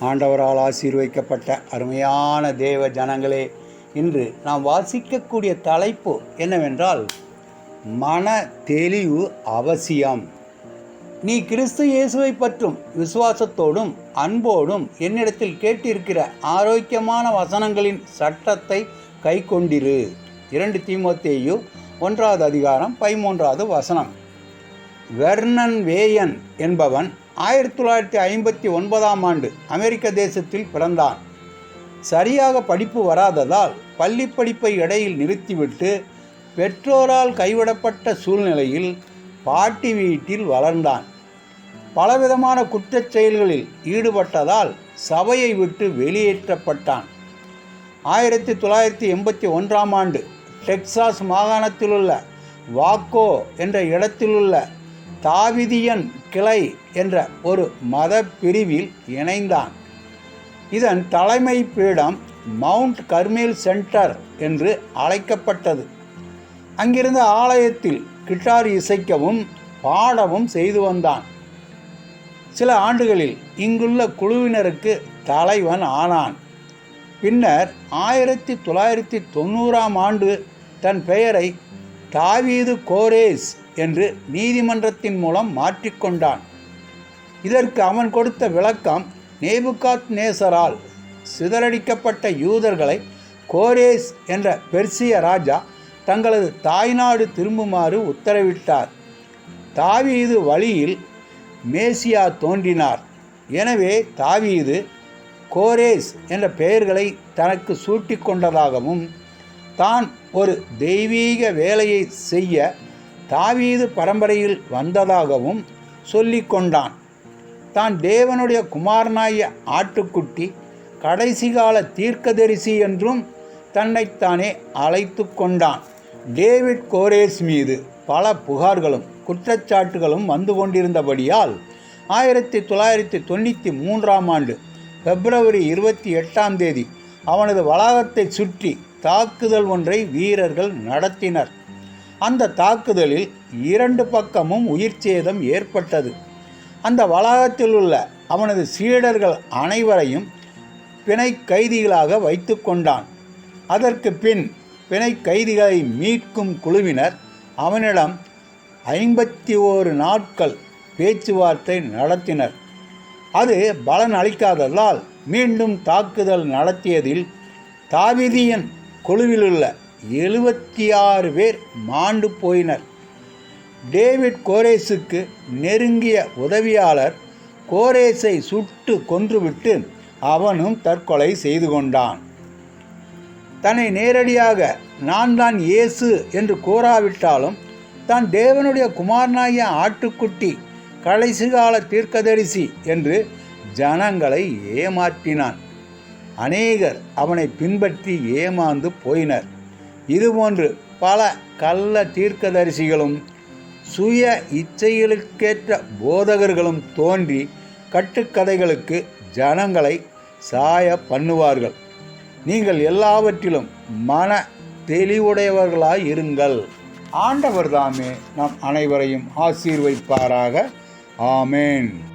ஆண்டவரால் ஆசீர்வைக்கப்பட்ட அருமையான தேவ ஜனங்களே இன்று நாம் வாசிக்கக்கூடிய தலைப்பு என்னவென்றால் மன தெளிவு அவசியம். நீ கிறிஸ்து இயேசுவை பற்றும் விசுவாசத்தோடும் அன்போடும் என்னிடத்தில் கேட்டிருக்கிற ஆரோக்கியமான வசனங்களின் சட்டத்தை கை கொண்டிரு இரண்டு தீமோத்தேயு ஒன்றாவது அதிகாரம் பதிமூன்றாவது வசனம். வெர்னன் வேயன் என்பவன் ஆயிரத்தி தொள்ளாயிரத்தி ஐம்பத்தி ஒன்பதாம் ஆண்டு அமெரிக்க தேசத்தில் பிறந்தான் சரியாக படிப்பு வராததால் பள்ளி படிப்பை இடையில் நிறுத்திவிட்டு பெற்றோரால் கைவிடப்பட்ட சூழ்நிலையில் பாட்டி வீட்டில் வளர்ந்தான். பலவிதமான குற்றச் செயல்களில் ஈடுபட்டதால் சபையை விட்டு வெளியேற்றப்பட்டான். ஆயிரத்தி தொள்ளாயிரத்தி எண்பத்தி ஒன்றாம் ஆண்டு டெக்சாஸ் மாகாணத்திலுள்ள வாக்கோ என்ற இடத்திலுள்ள தாவிதியன் கிளை என்ற ஒரு மத பிரிவில் இணைந்தான். இதன் தலைமை பீடம் மவுண்ட் கர்மேல் சென்டர் என்று அழைக்கப்பட்டது. அங்கிருந்த ஆலயத்தில் கிட்டார் இசைக்கவும் பாடவும் செய்து வந்தான். சில ஆண்டுகளில் இங்குள்ள குழுவினருக்கு தலைவன் ஆனான். பின்னர் ஆயிரத்தி தொள்ளாயிரத்தி தொண்ணூறாம் ஆண்டு தன் பெயரை தாவீது கோரேஸ் என்று நீதிமன்றத்தின் மூலம் மாற்றிக்கொண்டான். இதற்கு அவன் கொடுத்த விளக்கம் நேபுகாத் நேசரால் சிதறடிக்கப்பட்ட யூதர்களை கோரேஸ் என்ற பெர்சிய ராஜா தங்களது தாய்நாடு திரும்புமாறு உத்தரவிட்டார். தாவீது வழியில் மேசியா தோன்றினார். எனவே தாவீது கோரேஸ் என்ற பெயர்களை தனக்கு சூட்டிக் கொண்டதாகவும் தான் ஒரு தெய்வீக வேலையை செய்ய தாவீது பரம்பரையில் வந்ததாகவும் சொல்லி கொண்டான் தான் தேவனுடைய குமாரனாய ஆட்டுக்குட்டி கடைசி கால தீர்க்கதரிசி என்றும் தன்னைத்தானே அழைத்து கொண்டான். டேவிட் கோரேஸ் மீது பல புகார்களும் குற்றச்சாட்டுகளும் வந்து கொண்டிருந்தபடியால் ஆயிரத்தி தொள்ளாயிரத்தி தொண்ணூற்றி மூன்றாம் ஆண்டு பிப்ரவரி இருபத்தி எட்டாம் தேதி அவனது வளாகத்தை சுற்றி தாக்குதல் ஒன்றை வீரர்கள் நடத்தினர். அந்த தாக்குதலில் இரண்டு பக்கமும் உயிர் சேதம் ஏற்பட்டது. அந்த வளாகத்தில் உள்ள அவனது சீடர்கள் அனைவரையும் பிணை கைதிகளாக வைத்து கொண்டான். அதற்கு பின் பிணை கைதிகளை மீட்கும் குழுவினர் அவனிடம் ஐம்பத்தி ஓரு நாட்கள் பேச்சுவார்த்தை நடத்தினர். அது பலன் அளிக்காததால் மீண்டும் தாக்குதல் நடத்தியதில் தாவிதியன் குழுவிலுள்ள எழுபத்தி ஆறு பேர் மாண்டு போயினர். டேவிட் கோரேஸுக்கு நெருங்கிய உதவியாளர் கோரேஸை சுட்டு கொன்றுவிட்டு அவனும் தற்கொலை செய்து கொண்டான். தன்னை நேரடியாக நான் தான் இயேசு என்று கூறாவிட்டாலும் தான் தேவனுடைய குமாரனாகிய ஆட்டுக்குட்டி கடைசி கால தீர்க்கதரிசி என்று ஜனங்களை ஏமாற்றினான். அநேகர் அவனை பின்பற்றி ஏமாந்து போயினர். இதுபோன்று பல கள்ள தீர்க்கதரிசிகளும் சுய இச்சைகளுக்கேற்ற போதகர்களும் தோன்றி கட்டுக்கதைகளுக்கு ஜனங்களை சாய பண்ணுவார்கள். நீங்கள் எல்லாவற்றிலும் மன தெளிவுடையவர்களாய் இருங்கள். ஆண்டவர் தாமே நம் அனைவரையும் ஆசீர்வைப்பாராக. ஆமேன்.